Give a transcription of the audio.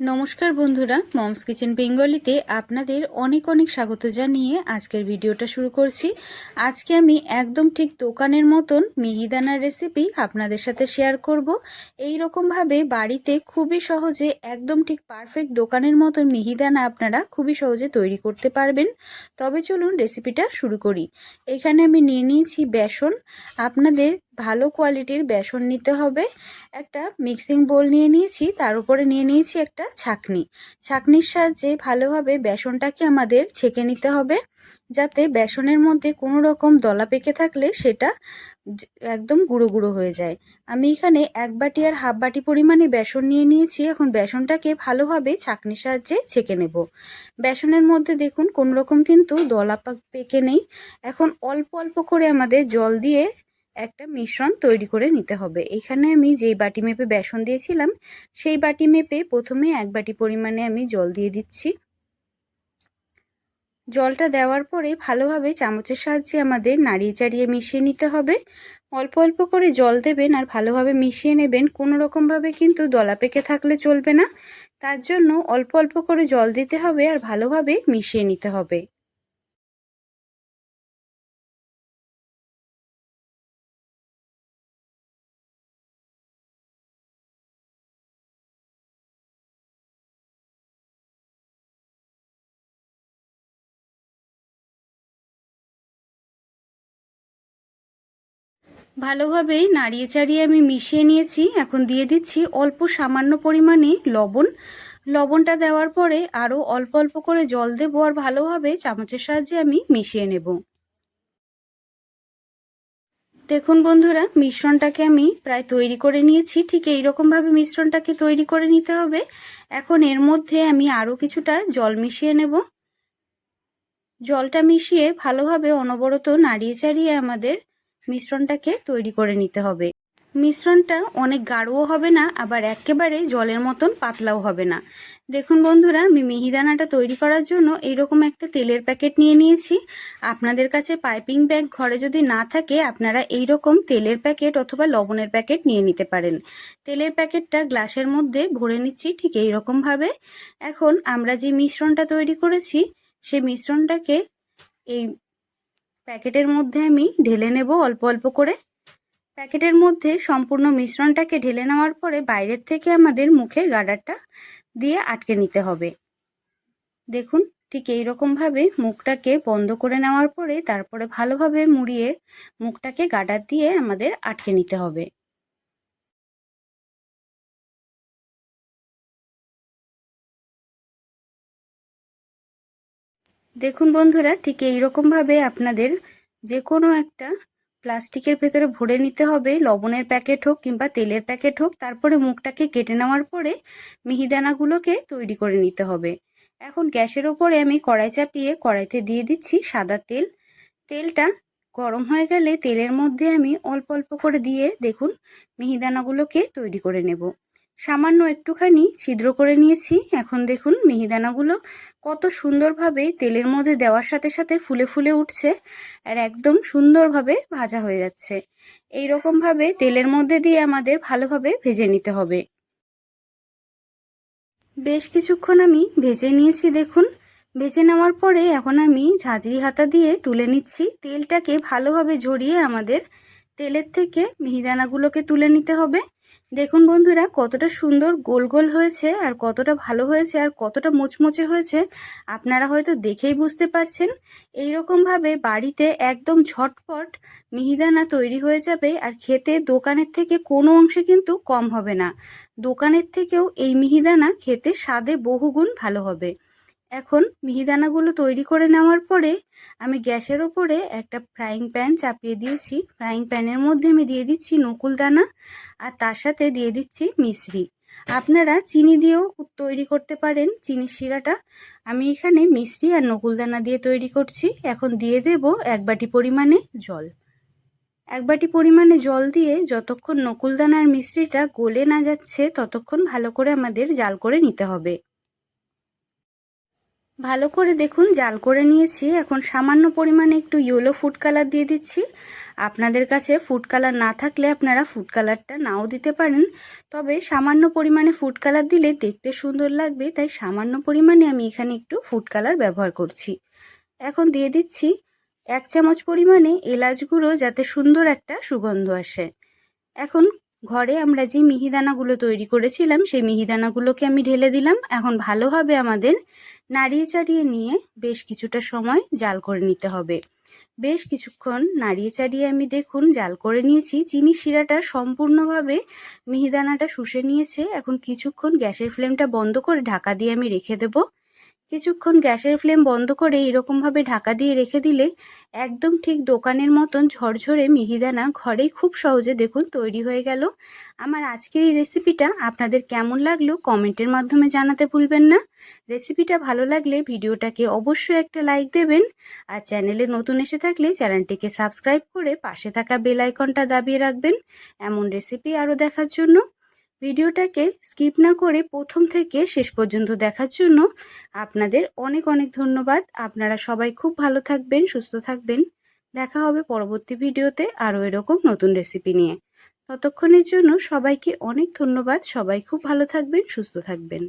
নমস্কার বন্ধুরা, moms kitchen বেঙ্গলিতে আপনাদের অনেক অনেক স্বাগত জানিয়ে আজকের ভিডিওটা শুরু করছি। আজকে আমি একদম ঠিক দোকানের মতন মিহিদানার রেসিপি আপনাদের সাথে শেয়ার করব। এই রকমভাবে বাড়িতে খুবই সহজে একদম ঠিক পারফেক্ট দোকানের মতন মিহিদানা আপনারা খুবই সহজে তৈরি করতে পারবেন। তবে চলুন রেসিপিটা শুরু করি। এখানে আমি নিয়ে নিয়েছি বেসন। আপনাদের ভালো কোয়ালিটির বেসন নিতে হবে। একটা মিক্সিং বোল নিয়ে নিয়েছি, তার উপরে নিয়ে নিয়েছি একটা ছাকনি। ছাকনির সাহায্যে ভালোভাবে বেসনটাকে আমাদের ছেঁকে নিতে হবে, যাতে বেসনের মধ্যে কোনো রকম দলা পেকে থাকলে সেটা একদম গুঁড়ো গুঁড়ো হয়ে যায়। আমি এখানে এক বাটি আর হাফ বাটি পরিমাণে বেসন নিয়ে নিয়েছি, এখন বেসনটাকে ভালোভাবে ছাকনির সাহায্যে ছেঁকে নেব। বেসনের মধ্যে দেখুন কোনো রকম কিন্তু দলা পেকে নেই। এখন অল্প অল্প করে আমাদের জল দিয়ে একটা মিশ্রণ তৈরি করে নিতে হবে। এখানে আমি যেই বাটি মেপে বেসন দিয়েছিলাম, সেই বাটি মেপে প্রথমে এক বাটি পরিমাণে আমি জল দিয়ে দিচ্ছি। জলটা দেওয়ার পরে ভালোভাবে চামচের সাহায্যে আমাদের নাড়িয়ে চাড়িয়ে মিশিয়ে নিতে হবে। অল্প অল্প করে জল দেবেন আর ভালোভাবে মিশিয়ে নেবেন। কোনো রকমভাবে কিন্তু দলা পেকে থাকলে চলবে না। তার জন্য অল্প অল্প করে জল দিতে হবে আর ভালোভাবে মিশিয়ে নিতে হবে। ভালোভাবে নাড়িয়ে চাড়িয়ে আমি মিশিয়ে নিয়েছি। এখন দিয়ে দিচ্ছি অল্প সামান্য পরিমাণে লবণ। লবণটা দেওয়ার পরে আরও অল্প অল্প করে জল দেবো আর ভালোভাবে চামচের সাহায্যে আমি মিশিয়ে নেব। দেখুন বন্ধুরা, মিশ্রণটাকে আমি প্রায় তৈরি করে নিয়েছি। ঠিক এইরকমভাবে মিশ্রণটাকে তৈরি করে নিতে হবে। এখন এর মধ্যে আমি আরও কিছুটা জল মিশিয়ে নেব। জলটা মিশিয়ে ভালোভাবে অনবরত নাড়িয়ে চাড়িয়ে আমাদের মিশ্রণটাকে তৈরি করে নিতে হবে। মিশ্রণটা অনেক গাঢ়ও হবে না, আবার একেবারে জলের মতন পাতলাও হবে না। দেখুন বন্ধুরা, আমি মিহিদানাটা তৈরি করার জন্য এইরকম একটা তেলের প্যাকেট নিয়ে নিয়েছি। আপনাদের কাছে পাইপিং ব্যাগ ঘরে যদি না থাকে, আপনারা এই রকম তেলের প্যাকেট অথবা লবণের প্যাকেট নিয়ে নিতে পারেন। তেলের প্যাকেটটা গ্লাসের মধ্যে ভরে নিচ্ছি ঠিক এই ভাবে এখন আমরা যে মিশ্রণটা তৈরি করেছি সেই মিশ্রণটাকে এই প্যাকেটের মধ্যে আমি ঢেলে নেব অল্প অল্প করে। প্যাকেটের মধ্যে সম্পূর্ণ মিশ্রণটাকে ঢেলে নেওয়ার পরে বাইরের থেকে আমাদের মুখে গাডারটা দিয়ে আটকে নিতে হবে। দেখুন, ঠিক এই রকমভাবে মুখটাকে বন্ধ করে নেওয়ার পরে তারপরে ভালোভাবে মুড়িয়ে মুখটাকে গাডার দিয়ে আমাদের আটকে নিতে হবে। দেখুন বন্ধুরা, ঠিক এইরকমভাবে আপনাদের যে কোনো একটা প্লাস্টিকের ভেতরে ভরে নিতে হবে। লবণের প্যাকেট হোক কিংবা তেলের প্যাকেট হোক, তারপরে মুখটাকে কেটে নেওয়ার পরে মিহিদানাগুলোকে তৈরি করে নিতে হবে। এখন গ্যাসের ওপরে আমি কড়াই চাপিয়ে কড়াইতে দিয়ে দিচ্ছি সাদা তেল। তেলটা গরম হয়ে গেলে তেলের মধ্যে আমি অল্প অল্প করে দিয়ে দেখুন মিহিদানাগুলোকে তৈরি করে নেব। সামান্য একটুখানি ছিদ্র করে নিয়েছি। এখন দেখুন মিহিদানাগুলো কত সুন্দরভাবে তেলের মধ্যে দেওয়ার সাথে সাথে ফুলে ফুলে উঠছে আর একদম সুন্দরভাবে ভাজা হয়ে যাচ্ছে। এই রকমভাবে তেলের মধ্যে দিয়ে আমাদের ভালোভাবে ভেজে নিতে হবে। বেশ কিছুক্ষণ আমি ভেজে নিয়েছি দেখুন। ভেজে নেওয়ার পরে এখন আমি ঝাঁঝরি হাতা দিয়ে তুলে নিচ্ছি। তেলটাকে ভালোভাবে ঝরিয়ে আমাদের তেলের থেকে মিহিদানাগুলোকে তুলে নিতে হবে। দেখুন বন্ধুরা, কতটা সুন্দর গোল গোল হয়েছে আর কতটা ভালো হয়েছে আর কতটা মুচমুচে হয়েছে। আপনারা হয়তো দেখেই বুঝতে পারছেন। এই ভাবে বাড়িতে একদম ঝটপট মিহিদানা তৈরি হয়ে যাবে আর খেতে দোকানের থেকে কোনো অংশে কিন্তু কম হবে না। দোকানের থেকেও এই মিহিদানা খেতে স্বাদে বহুগুণ ভালো হবে। এখন মিহিদানাগুলো তৈরি করে নেওয়ার পরে আমি গ্যাসের ওপরে একটা ফ্রাইং প্যান চাপিয়ে দিয়েছি। ফ্রাইং প্যানের মধ্যে আমি দিয়ে দিচ্ছি নকুল দানা আর তার সাথে দিয়ে দিচ্ছি মিশ্রি আপনারা চিনি দিয়েও তৈরি করতে পারেন চিনি শিরাটা। আমি এখানে মিষ্টি আর নকুলদানা দিয়ে তৈরি করছি। এখন দিয়ে দেব এক বাটি পরিমাণে জল। এক বাটি পরিমাণে জল দিয়ে যতক্ষণ নকুলদানার মিষ্টিটা গলে না যাচ্ছে, ততক্ষণ ভালো করে আমাদের জাল করে নিতে হবে। ভালো করে দেখুন, জাল করে নিয়েছি। এখন সামান্য পরিমাণে একটু ইয়েলো ফুড কালার দিয়ে দিচ্ছি। আপনাদের কাছে ফুড কালার না থাকলে আপনারা ফুড কালারটা নাও দিতে পারেন। তবে সামান্য পরিমাণে ফুড কালার দিলে দেখতে সুন্দর লাগবে, তাই সামান্য পরিমাণে আমি এখানে একটু ফুড কালার ব্যবহার করছি। এখন দিয়ে দিচ্ছি এক চামচ পরিমাণে এলাচ গুঁড়ো, যাতে সুন্দর একটা সুগন্ধ আসে। এখন ঘরে আমরা যে মিহিদানাগুলো তৈরি করেছিলাম, সেই মিহিদানাগুলোকে আমি ঢেলে দিলাম। এখন ভালোভাবে আমাদের নাড়িয়ে চাড়িয়ে নিয়ে বেশ কিছুটা সময় জাল করে নিতে হবে। বেশ কিছুক্ষণ নাড়িয়ে চাড়িয়ে আমি দেখুন জাল করে নিয়েছি। চিনি শিরাটা সম্পূর্ণভাবে মিহিদানাটা শুষে নিয়েছে। এখন কিছুক্ষণ গ্যাসের ফ্লেমটা বন্ধ করে ঢাকা দিয়ে আমি রেখে দেবো। কিছুক্ষণ গ্যাসের ফ্লেম বন্ধ করে এরকমভাবে ঢাকা দিয়ে রেখে দিলে একদম ঠিক দোকানের মতন ঝরঝরে মিহিদানা ঘরেই খুব সহজে দেখুন তৈরি হয়ে গেল। আমার আজকের এই রেসিপিটা আপনাদের কেমন লাগল কমেন্টের মাধ্যমে জানাতে ভুলবেন না। রেসিপিটা ভালো লাগলে ভিডিওটাকে অবশ্যই একটা লাইক দেবেন আর চ্যানেলে নতুন এসে থাকলে চ্যানেলটিকে সাবস্ক্রাইব করে পাশে থাকা বেল আইকনটা দাবিয়ে রাখবেন। এমন রেসিপি আরও দেখার জন্য ভিডিওটাকে স্কিপ না করে প্রথম থেকে শেষ পর্যন্ত দেখার জন্য আপনাদের অনেক অনেক ধন্যবাদ। আপনারা সবাই খুব ভালো থাকবেন, সুস্থ থাকবেন। দেখা হবে পরবর্তী ভিডিওতে আরও এরকম নতুন রেসিপি নিয়ে। ততক্ষণের জন্য সবাইকে অনেক ধন্যবাদ। সবাই খুব ভালো থাকবেন, সুস্থ থাকবেন।